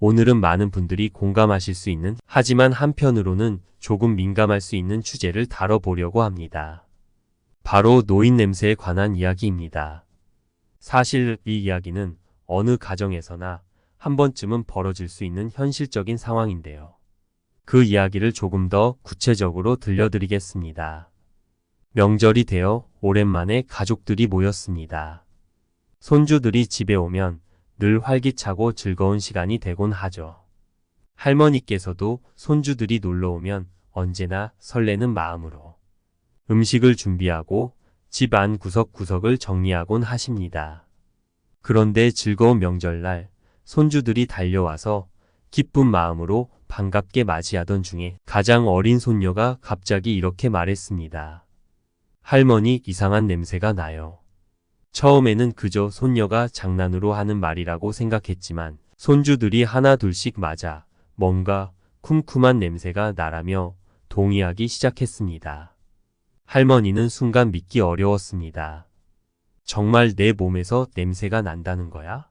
오늘은 많은 분들이 공감하실 수 있는 하지만 한편으로는 조금 민감할 수 있는 주제를 다뤄보려고 합니다. 바로 노인 냄새에 관한 이야기입니다. 사실 이 이야기는 어느 가정에서나 한 번쯤은 벌어질 수 있는 현실적인 상황인데요. 그 이야기를 조금 더 구체적으로 들려드리겠습니다. 명절이 되어 오랜만에 가족들이 모였습니다. 손주들이 집에 오면 늘 활기차고 즐거운 시간이 되곤 하죠. 할머니께서도 손주들이 놀러 오면 언제나 설레는 마음으로 음식을 준비하고 집 안 구석구석을 정리하곤 하십니다. 그런데 즐거운 명절날 손주들이 달려와서 기쁜 마음으로 반갑게 맞이하던 중에 가장 어린 손녀가 갑자기 이렇게 말했습니다. 할머니 이상한 냄새가 나요. 처음에는 그저 손녀가 장난으로 하는 말이라고 생각했지만 손주들이 하나 둘씩 맞아 뭔가 쿰쿰한 냄새가 나라며 동의하기 시작했습니다. 할머니는 순간 믿기 어려웠습니다. 정말 내 몸에서 냄새가 난다는 거야?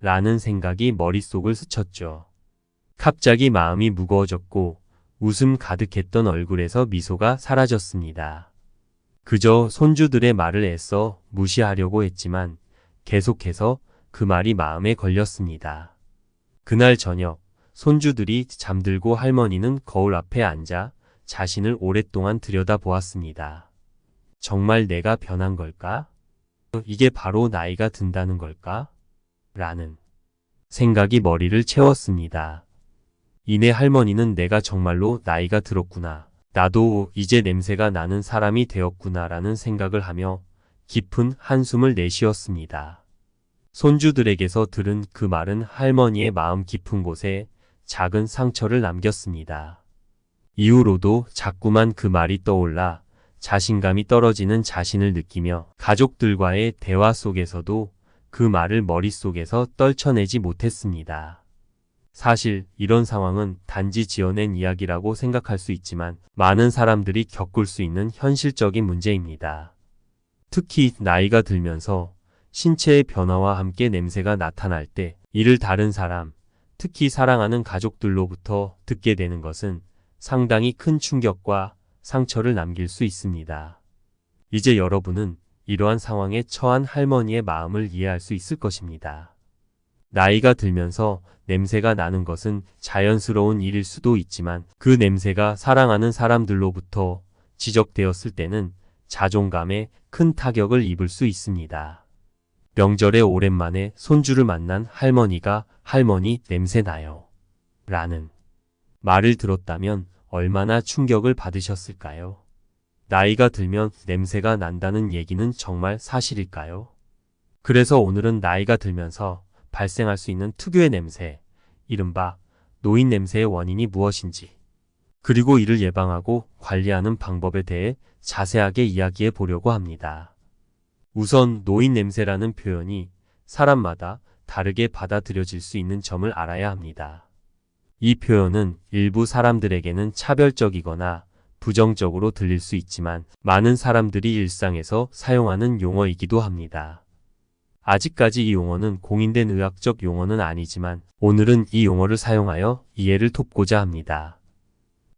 라는 생각이 머릿속을 스쳤죠. 갑자기 마음이 무거워졌고 웃음 가득했던 얼굴에서 미소가 사라졌습니다. 그저 손주들의 말을 애써 무시하려고 했지만 계속해서 그 말이 마음에 걸렸습니다. 그날 저녁 손주들이 잠들고 할머니는 거울 앞에 앉아 자신을 오랫동안 들여다보았습니다. 정말 내가 변한 걸까? 이게 바로 나이가 든다는 걸까? 라는 생각이 머리를 채웠습니다. 이내 할머니는 내가 정말로 나이가 들었구나. 나도 이제 냄새가 나는 사람이 되었구나라는 생각을 하며 깊은 한숨을 내쉬었습니다. 손주들에게서 들은 그 말은 할머니의 마음 깊은 곳에 작은 상처를 남겼습니다. 이후로도 자꾸만 그 말이 떠올라 자신감이 떨어지는 자신을 느끼며 가족들과의 대화 속에서도 그 말을 머릿속에서 떨쳐내지 못했습니다. 사실 이런 상황은 단지 지어낸 이야기라고 생각할 수 있지만 많은 사람들이 겪을 수 있는 현실적인 문제입니다. 특히 나이가 들면서 신체의 변화와 함께 냄새가 나타날 때 이를 다른 사람, 특히 사랑하는 가족들로부터 듣게 되는 것은 상당히 큰 충격과 상처를 남길 수 있습니다. 이제 여러분은 이러한 상황에 처한 할머니의 마음을 이해할 수 있을 것입니다. 나이가 들면서 냄새가 나는 것은 자연스러운 일일 수도 있지만 그 냄새가 사랑하는 사람들로부터 지적되었을 때는 자존감에 큰 타격을 입을 수 있습니다. 명절에 오랜만에 손주를 만난 할머니가 할머니 냄새 나요. 라는 말을 들었다면 얼마나 충격을 받으셨을까요? 나이가 들면 냄새가 난다는 얘기는 정말 사실일까요? 그래서 오늘은 나이가 들면서 발생할 수 있는 특유의 냄새, 이른바 노인 냄새의 원인이 무엇인지, 그리고 이를 예방하고 관리하는 방법에 대해 자세하게 이야기해 보려고 합니다. 우선 노인 냄새라는 표현이 사람마다 다르게 받아들여질 수 있는 점을 알아야 합니다. 이 표현은 일부 사람들에게는 차별적이거나 부정적으로 들릴 수 있지만 많은 사람들이 일상에서 사용하는 용어이기도 합니다. 아직까지 이 용어는 공인된 의학적 용어는 아니지만 오늘은 이 용어를 사용하여 이해를 돕고자 합니다.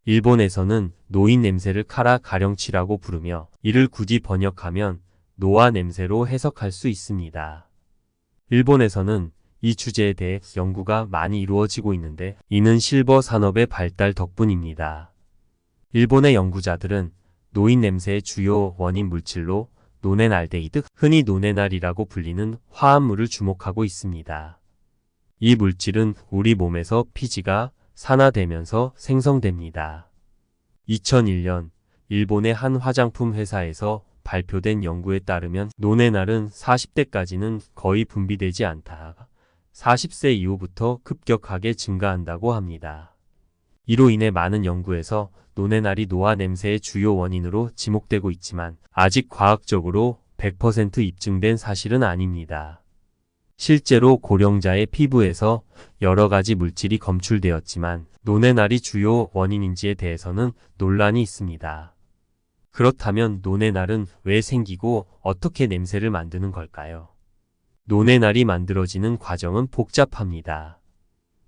일본에서는 노인 냄새를 카라 가령치라고 부르며 이를 굳이 번역하면 노화 냄새로 해석할 수 있습니다. 일본에서는 이 주제에 대해 연구가 많이 이루어지고 있는데 이는 실버 산업의 발달 덕분입니다. 일본의 연구자들은 노인 냄새의 주요 원인 물질로 노네날데히드, 흔히 노네날이라고 불리는 화합물을 주목하고 있습니다. 이 물질은 우리 몸에서 피지가 산화되면서 생성됩니다. 2001년 일본의 한 화장품 회사에서 발표된 연구에 따르면 노네날은 40대까지는 거의 분비되지 않다. 40세 이후부터 급격하게 증가한다고 합니다. 이로 인해 많은 연구에서 노네날이 노화 냄새의 주요 원인으로 지목되고 있지만 아직 과학적으로 100% 입증된 사실은 아닙니다. 실제로 고령자의 피부에서 여러 가지 물질이 검출되었지만 노네날이 주요 원인인지에 대해서는 논란이 있습니다. 그렇다면 노네날은 왜 생기고 어떻게 냄새를 만드는 걸까요? 노네날이 만들어지는 과정은 복잡합니다.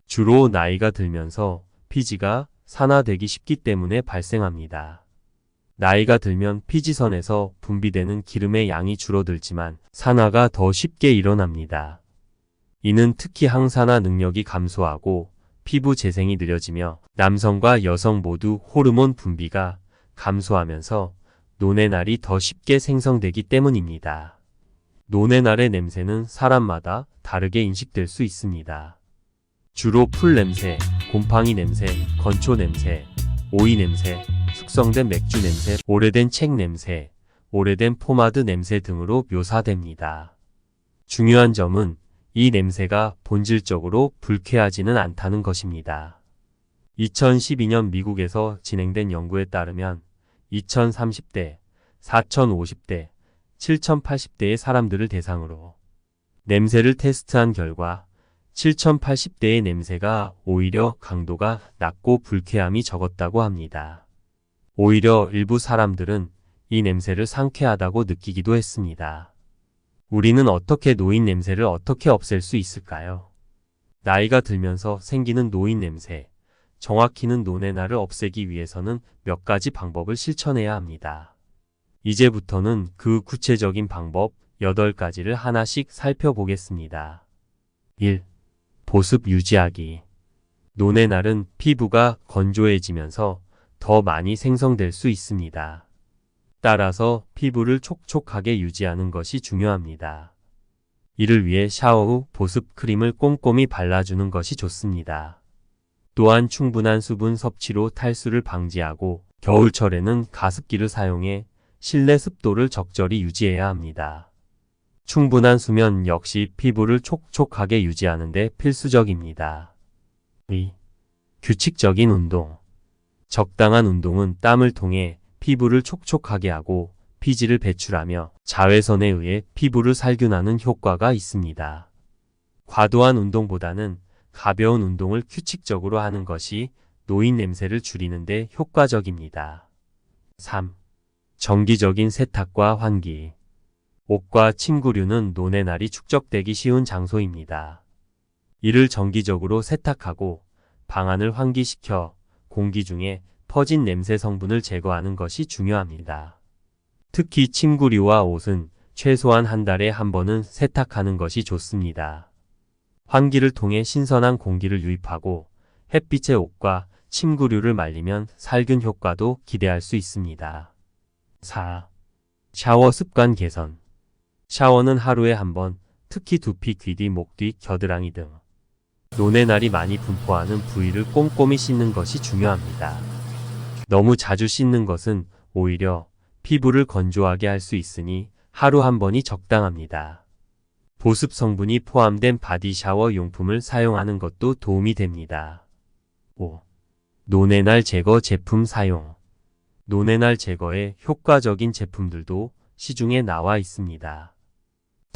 주로 나이가 들면서 피지가 산화되기 쉽기 때문에 발생합니다. 나이가 들면 피지선에서 분비되는 기름의 양이 줄어들지만 산화가 더 쉽게 일어납니다. 이는 특히 항산화 능력이 감소하고 피부 재생이 느려지며 남성과 여성 모두 호르몬 분비가 감소하면서 논의 날이 더 쉽게 생성되기 때문입니다. 논의 날의 냄새는 사람마다 다르게 인식될 수 있습니다. 주로 풀 냄새, 곰팡이 냄새, 건초 냄새, 오이 냄새, 숙성된 맥주 냄새, 오래된 책 냄새, 오래된 포마드 냄새 등으로 묘사됩니다. 중요한 점은 이 냄새가 본질적으로 불쾌하지는 않다는 것입니다. 2012년 미국에서 진행된 연구에 따르면 2030대, 4050대, 7080대의 사람들을 대상으로 냄새를 테스트한 결과 7080대의 냄새가 오히려 강도가 낮고 불쾌함이 적었다고 합니다. 오히려 일부 사람들은 이 냄새를 상쾌하다고 느끼기도 했습니다. 우리는 어떻게 노인 냄새를 어떻게 없앨 수 있을까요? 나이가 들면서 생기는 노인 냄새, 정확히는 노네나를 없애기 위해서는 몇 가지 방법을 실천해야 합니다. 이제부터는 그 구체적인 방법 8가지를 하나씩 살펴보겠습니다. 1. 보습 유지하기. 노네날은 피부가 건조해지면서 더 많이 생성될 수 있습니다. 따라서 피부를 촉촉하게 유지하는 것이 중요합니다. 이를 위해 샤워 후 보습 크림을 꼼꼼히 발라주는 것이 좋습니다. 또한 충분한 수분 섭취로 탈수를 방지하고 겨울철에는 가습기를 사용해 실내 습도를 적절히 유지해야 합니다. 충분한 수면 역시 피부를 촉촉하게 유지하는 데 필수적입니다. 2. 규칙적인 운동. 적당한 운동은 땀을 통해 피부를 촉촉하게 하고 피지를 배출하며 자외선에 의해 피부를 살균하는 효과가 있습니다. 과도한 운동보다는 가벼운 운동을 규칙적으로 하는 것이 노인 냄새를 줄이는 데 효과적입니다. 3. 정기적인 세탁과 환기. 옷과 침구류는 논의 날이 축적되기 쉬운 장소입니다. 이를 정기적으로 세탁하고 방안을 환기시켜 공기 중에 퍼진 냄새 성분을 제거하는 것이 중요합니다. 특히 침구류와 옷은 최소한 한 달에 한 번은 세탁하는 것이 좋습니다. 환기를 통해 신선한 공기를 유입하고 햇빛의 옷과 침구류를 말리면 살균 효과도 기대할 수 있습니다. 4. 샤워 습관 개선. 샤워는 하루에 한 번, 특히 두피, 귀 뒤, 목 뒤, 겨드랑이 등 논의 날이 많이 분포하는 부위를 꼼꼼히 씻는 것이 중요합니다. 너무 자주 씻는 것은 오히려 피부를 건조하게 할 수 있으니 하루 한 번이 적당합니다. 보습 성분이 포함된 바디 샤워 용품을 사용하는 것도 도움이 됩니다. 5. 노네날 제거 제품 사용. 노네날 제거에 효과적인 제품들도 시중에 나와 있습니다.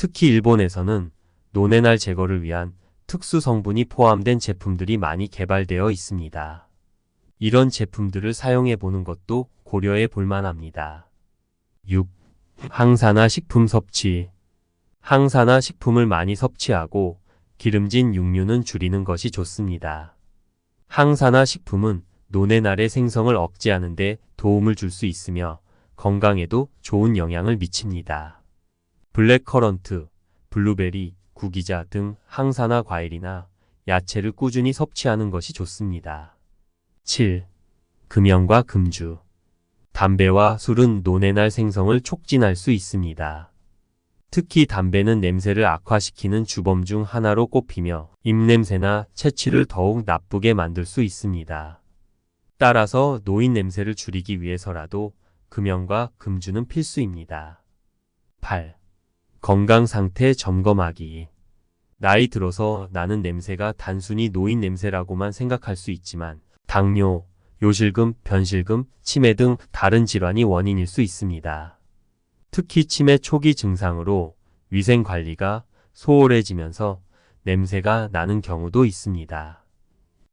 특히 일본에서는 노네날 제거를 위한 특수 성분이 포함된 제품들이 많이 개발되어 있습니다. 이런 제품들을 사용해 보는 것도 고려해 볼 만합니다. 6. 항산화 식품 섭취. 항산화 식품을 많이 섭취하고 기름진 육류는 줄이는 것이 좋습니다. 항산화 식품은 노네날의 생성을 억제하는 데 도움을 줄 수 있으며 건강에도 좋은 영향을 미칩니다. 블랙커런트, 블루베리, 구기자 등 항산화 과일이나 야채를 꾸준히 섭취하는 것이 좋습니다. 7. 금연과 금주. 담배와 술은 노네날 생성을 촉진할 수 있습니다. 특히 담배는 냄새를 악화시키는 주범 중 하나로 꼽히며 입냄새나 채취를 더욱 나쁘게 만들 수 있습니다. 따라서 노인 냄새를 줄이기 위해서라도 금연과 금주는 필수입니다. 8. 건강 상태 점검하기. 나이 들어서 나는 냄새가 단순히 노인 냄새라고만 생각할 수 있지만 당뇨, 요실금, 변실금, 치매 등 다른 질환이 원인일 수 있습니다. 특히 치매 초기 증상으로 위생 관리가 소홀해지면서 냄새가 나는 경우도 있습니다.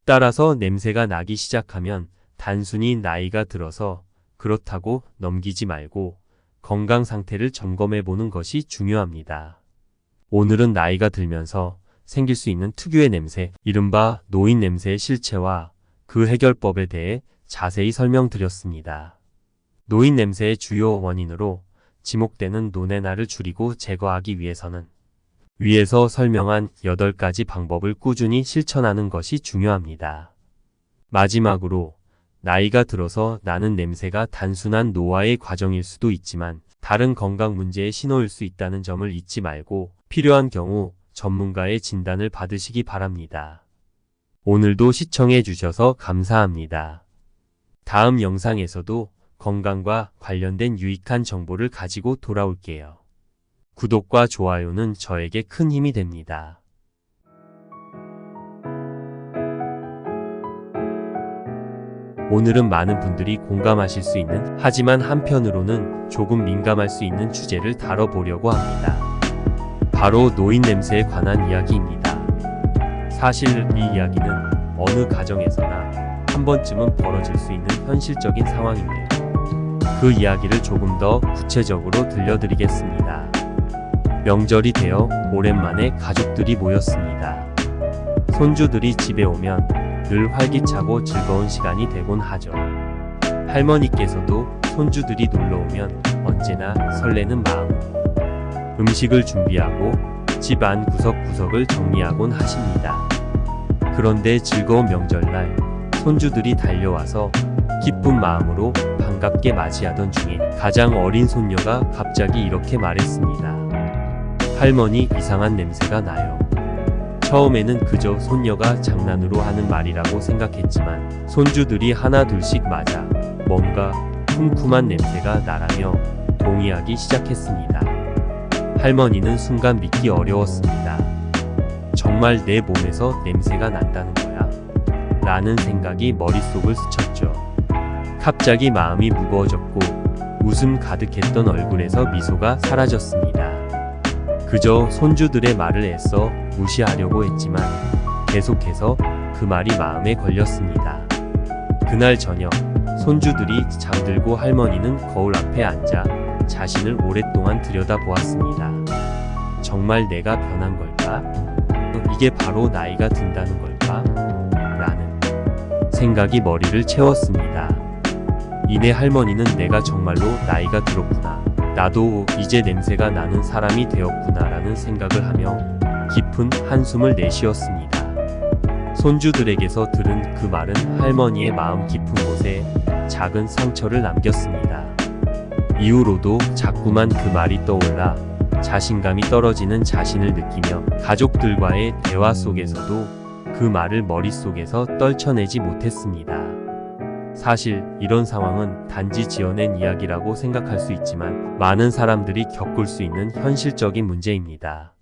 따라서 냄새가 나기 시작하면 단순히 나이가 들어서 그렇다고 넘기지 말고 건강 상태를 점검해 보는 것이 중요합니다. 오늘은 나이가 들면서 생길 수 있는 특유의 냄새, 이른바 노인 냄새의 실체와 그 해결법에 대해 자세히 설명드렸습니다. 노인 냄새의 주요 원인으로 지목되는 노내나를 줄이고 제거하기 위해서는 위에서 설명한 8가지 방법을 꾸준히 실천하는 것이 중요합니다. 마지막으로 나이가 들어서 나는 냄새가 단순한 노화의 과정일 수도 있지만 다른 건강 문제의 신호일 수 있다는 점을 잊지 말고 필요한 경우 전문가의 진단을 받으시기 바랍니다. 오늘도 시청해 주셔서 감사합니다. 다음 영상에서도 건강과 관련된 유익한 정보를 가지고 돌아올게요. 구독과 좋아요는 저에게 큰 힘이 됩니다. 오늘은 많은 분들이 공감하실 수 있는 하지만 한편으로는 조금 민감할 수 있는 주제를 다뤄보려고 합니다. 바로 노인 냄새에 관한 이야기입니다. 사실 이 이야기는 어느 가정에서나 한 번쯤은 벌어질 수 있는 현실적인 상황인데요. 그 이야기를 조금 더 구체적으로 들려드리겠습니다. 명절이 되어 오랜만에 가족들이 모였습니다. 손주들이 집에 오면 늘 활기차고 즐거운 시간이 되곤 하죠. 할머니께서도 손주들이 놀러 오면 언제나 설레는 마음. 음식을 준비하고 집 안 구석구석을 정리하곤 하십니다. 그런데 즐거운 명절날 손주들이 달려와서 기쁜 마음으로 반갑게 맞이하던 중에 가장 어린 손녀가 갑자기 이렇게 말했습니다. 할머니 이상한 냄새가 나요. 처음에는 그저 손녀가 장난으로 하는 말이라고 생각했지만 손주들이 하나 둘씩 맞아 뭔가 쿰쿰한 냄새가 나라며 동의하기 시작했습니다. 할머니는 순간 믿기 어려웠습니다. 정말 내 몸에서 냄새가 난다는 거야? 라는 생각이 머릿속을 스쳤죠. 갑자기 마음이 무거워졌고 웃음 가득했던 얼굴에서 미소가 사라졌습니다. 그저 손주들의 말을 애써 무시하려고 했지만 계속해서 그 말이 마음에 걸렸습니다. 그날 저녁 손주들이 잠들고 할머니는 거울 앞에 앉아 자신을 오랫동안 들여다보았습니다. 정말 내가 변한 걸까? 이게 바로 나이가 든다는 걸까? 라는 생각이 머리를 채웠습니다. 이내 할머니는 내가 정말로 나이가 들었구나. 나도 이제 냄새가 나는 사람이 되었구나라는 생각을 하며 깊은 한숨을 내쉬었습니다. 손주들에게서 들은 그 말은 할머니의 마음 깊은 곳에 작은 상처를 남겼습니다. 이후로도 자꾸만 그 말이 떠올라 자신감이 떨어지는 자신을 느끼며 가족들과의 대화 속에서도 그 말을 머릿속에서 떨쳐내지 못했습니다. 사실 이런 상황은 단지 지어낸 이야기라고 생각할 수 있지만 많은 사람들이 겪을 수 있는 현실적인 문제입니다.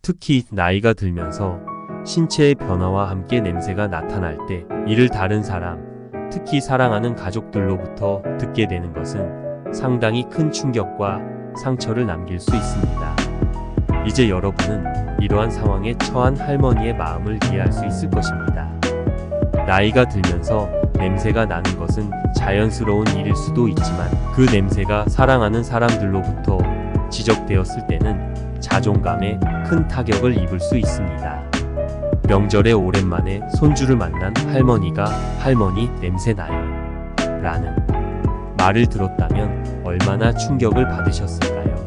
특히 나이가 들면서 신체의 변화와 함께 냄새가 나타날 때 이를 다른 사람, 특히 사랑하는 가족들로부터 듣게 되는 것은 상당히 큰 충격과 상처를 남길 수 있습니다. 이제 여러분은 이러한 상황에 처한 할머니의 마음을 이해할 수 있을 것입니다. 나이가 들면서 냄새가 나는 것은 자연스러운 일일 수도 있지만 그 냄새가 사랑하는 사람들로부터 지적되었을 때는 자존감에 큰 타격을 입을 수 있습니다. 명절에 오랜만에 손주를 만난 할머니가 할머니 냄새 나요. 라는 말을 들었다면 얼마나 충격을 받으셨을까요?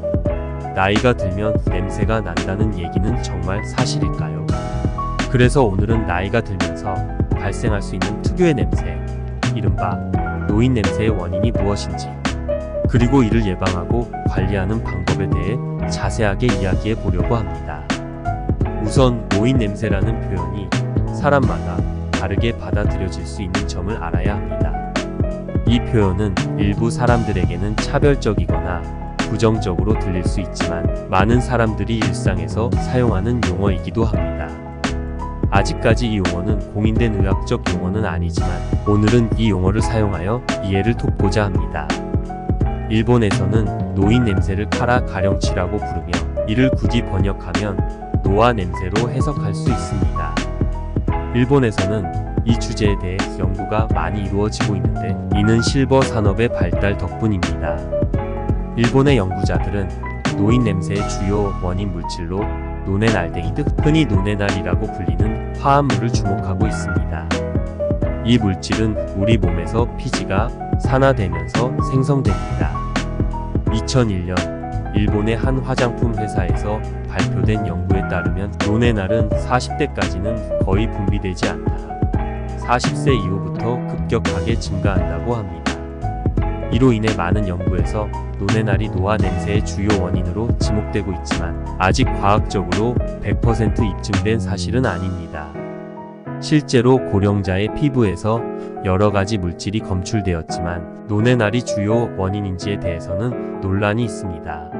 나이가 들면 냄새가 난다는 얘기는 정말 사실일까요? 그래서 오늘은 나이가 들면서 발생할 수 있는 특유의 냄새, 이른바 노인 냄새의 원인이 무엇인지, 그리고 이를 예방하고 관리하는 방법에 대해 자세하게 이야기해 보려고 합니다. 우선 노인 냄새라는 표현이 사람마다 다르게 받아들여질 수 있는 점을 알아야 합니다. 이 표현은 일부 사람들에게는 차별적이거나 부정적으로 들릴 수 있지만 많은 사람들이 일상에서 사용하는 용어이기도 합니다. 아직까지 이 용어는 공인된 의학적 용어는 아니지만 오늘은 이 용어를 사용하여 이해를 돕고자 합니다. 일본에서는 노인 냄새를 카라 가령치라고 부르며 이를 굳이 번역하면 노화 냄새로 해석할 수 있습니다. 일본에서는 이 주제에 대해 연구가 많이 이루어지고 있는데 이는 실버 산업의 발달 덕분입니다. 일본의 연구자들은 노인 냄새의 주요 원인 물질로 노넨 알데히드, 흔히 노넨알이라고 불리는 화합물을 주목하고 있습니다. 이 물질은 우리 몸에서 피지가 산화되면서 생성됩니다. 2001년 일본의 한 화장품 회사에서 발표된 연구에 따르면 노네날은 40대까지는 거의 분비되지 않다. 40세 이후부터 급격하게 증가한다고 합니다. 이로 인해 많은 연구에서 노네날이 노화 냄새의 주요 원인으로 지목되고 있지만 아직 과학적으로 100% 입증된 사실은 아닙니다. 실제로 고령자의 피부에서 여러 가지 물질이 검출되었지만 노네날이 주요 원인인지에 대해서는 논란이 있습니다.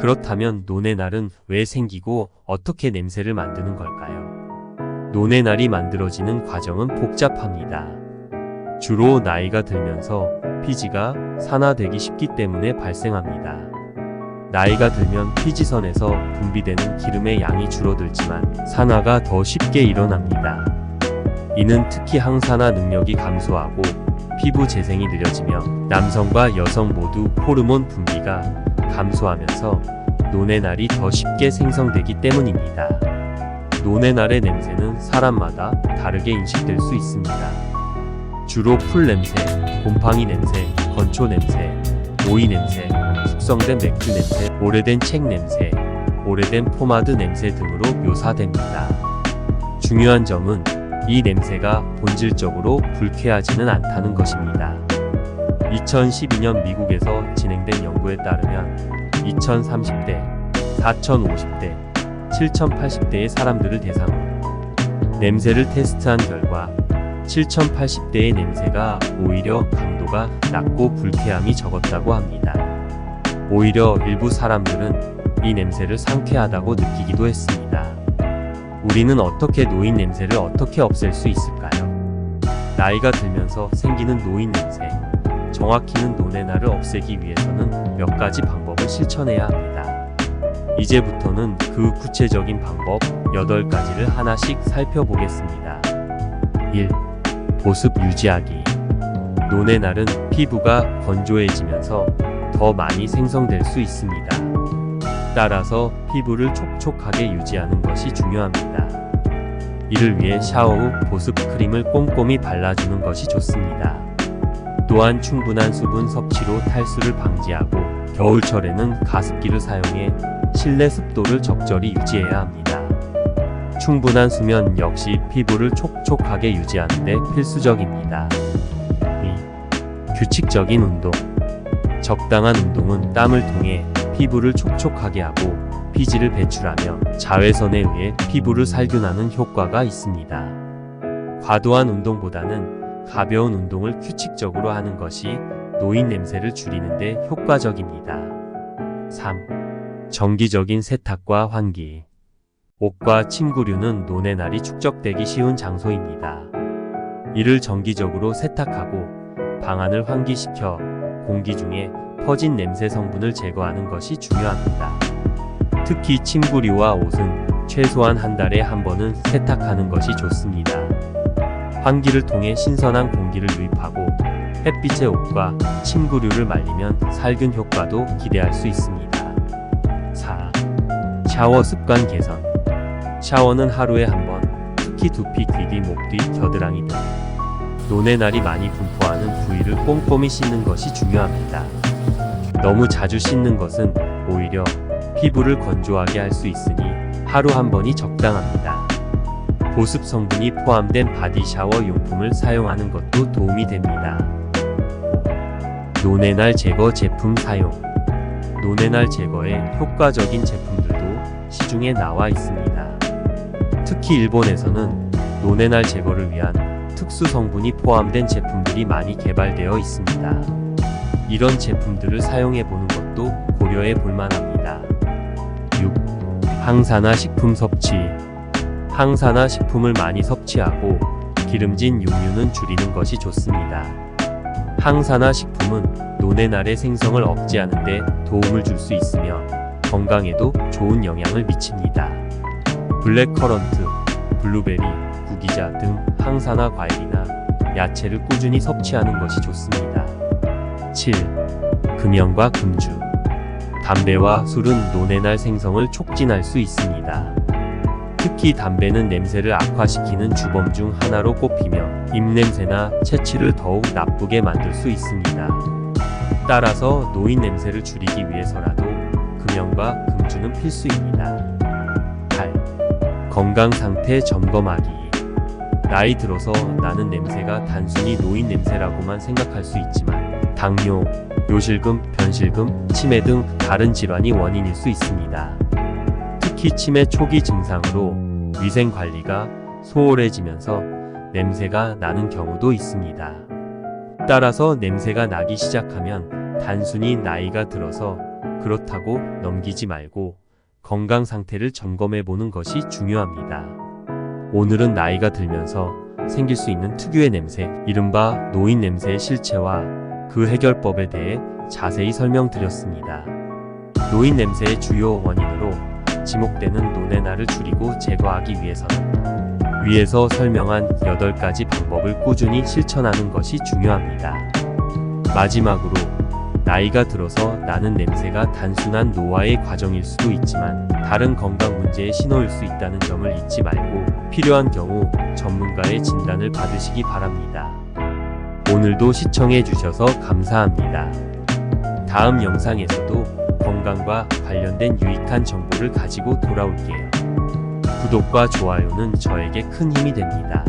그렇다면 노네날은 왜 생기고 어떻게 냄새를 만드는 걸까요? 노네날이 만들어지는 과정은 복잡합니다. 주로 나이가 들면서 피지가 산화되기 쉽기 때문에 발생합니다. 나이가 들면 피지선에서 분비되는 기름의 양이 줄어들지만 산화가 더 쉽게 일어납니다. 이는 특히 항산화 능력이 감소하고 피부 재생이 느려지며 남성과 여성 모두 호르몬 분비가 감소하면서 노네날이 더 쉽게 생성되기 때문입니다. 노네날의 냄새는 사람마다 다르게 인식될 수 있습니다. 주로 풀 냄새, 곰팡이 냄새, 건초 냄새, 오이 냄새, 숙성된 맥주 냄새, 오래된 책 냄새, 오래된 포마드 냄새 등으로 묘사됩니다. 중요한 점은 이 냄새가 본질적으로 불쾌하지는 않다는 것입니다. 2012년 미국에서 진행된 연구에 따르면 2030대, 4050대, 7080대의 사람들을 대상으로 냄새를 테스트한 결과 7080대의 냄새가 오히려 강도가 낮고 불쾌함이 적었다고 합니다. 오히려 일부 사람들은 이 냄새를 상쾌하다고 느끼기도 했습니다. 우리는 어떻게 노인 냄새를 어떻게 없앨 수 있을까요? 나이가 들면서 생기는 노인 냄새. 정확히는 노네나를 없애기 위해서는 몇 가지 방법을 실천해야 합니다. 이제부터는 그 구체적인 방법 8가지를 하나씩 살펴보겠습니다. 1. 보습 유지하기. 노네날은 피부가 건조해지면서 더 많이 생성될 수 있습니다. 따라서 피부를 촉촉하게 유지하는 것이 중요합니다. 이를 위해 샤워 후 보습 크림을 꼼꼼히 발라주는 것이 좋습니다. 또한 충분한 수분 섭취로 탈수를 방지하고 겨울철에는 가습기를 사용해 실내 습도를 적절히 유지해야 합니다. 충분한 수면 역시 피부를 촉촉하게 유지하는 데 필수적입니다. 2. 규칙적인 운동. 적당한 운동은 땀을 통해 피부를 촉촉하게 하고 피지를 배출하며 자외선에 의해 피부를 살균하는 효과가 있습니다. 과도한 운동보다는 가벼운 운동을 규칙적으로 하는 것이 노인 냄새를 줄이는 데 효과적입니다. 3. 정기적인 세탁과 환기. 옷과 침구류는 노네날이 축적되기 쉬운 장소입니다. 이를 정기적으로 세탁하고 방안을 환기시켜 공기 중에 퍼진 냄새 성분을 제거하는 것이 중요합니다. 특히 침구류와 옷은 최소한 한 달에 한 번은 세탁하는 것이 좋습니다. 환기를 통해 신선한 공기를 유입하고 햇빛의 옷과 침구류를 말리면 살균 효과도 기대할 수 있습니다. 4. 샤워 습관 개선. 샤워는 하루에 한 번, 특히 두피, 귀 뒤, 목 뒤, 겨드랑이 등 노네날이 많이 분포하는 부위를 꼼꼼히 씻는 것이 중요합니다. 너무 자주 씻는 것은 오히려 피부를 건조하게 할 수 있으니 하루 한 번이 적당합니다. 보습 성분이 포함된 바디 샤워 용품을 사용하는 것도 도움이 됩니다. 노네날 제거 제품 사용. 노네날 제거에 효과적인 제품들도 시중에 나와 있습니다. 특히 일본에서는 노네날 제거를 위한 특수 성분이 포함된 제품들이 많이 개발되어 있습니다. 이런 제품들을 사용해 보는 것도 고려해 볼 만합니다. 6. 항산화 식품 섭취. 항산화 식품을 많이 섭취하고 기름진 육류는 줄이는 것이 좋습니다. 항산화 식품은 노네날의 생성을 억제하는 데 도움을 줄 수 있으며 건강에도 좋은 영향을 미칩니다. 블랙커런트, 블루베리, 구기자 등 항산화 과일이나 야채를 꾸준히 섭취하는 것이 좋습니다. 7. 금연과 금주. 담배와 술은 노내날 생성을 촉진할 수 있습니다. 특히 담배는 냄새를 악화시키는 주범 중 하나로 꼽히며 입냄새나 채취를 더욱 나쁘게 만들 수 있습니다. 따라서 노인 냄새를 줄이기 위해서라도 금연과 금주는 필수입니다. 8. 건강 상태 점검하기. 나이 들어서 나는 냄새가 단순히 노인 냄새라고만 생각할 수 있지만 당뇨, 요실금, 변실금, 치매 등 다른 질환이 원인일 수 있습니다. 특히 치매 초기 증상으로 위생 관리가 소홀해지면서 냄새가 나는 경우도 있습니다. 따라서 냄새가 나기 시작하면 단순히 나이가 들어서 그렇다고 넘기지 말고 건강 상태를 점검해 보는 것이 중요합니다. 오늘은 나이가 들면서 생길 수 있는 특유의 냄새, 이른바 노인 냄새의 실체와 그 해결법에 대해 자세히 설명드렸습니다. 노인 냄새의 주요 원인으로 지목되는 노내나를 줄이고 제거하기 위해서는 위에서 설명한 8가지 방법을 꾸준히 실천하는 것이 중요합니다. 마지막으로 나이가 들어서 나는 냄새가 단순한 노화의 과정일 수도 있지만 다른 건강 문제의 신호일 수 있다는 점을 잊지 말고 필요한 경우 전문가의 진단을 받으시기 바랍니다. 오늘도 시청해 주셔서 감사합니다. 다음 영상에서도 건강과 관련된 유익한 정보를 가지고 돌아올게요. 구독과 좋아요는 저에게 큰 힘이 됩니다.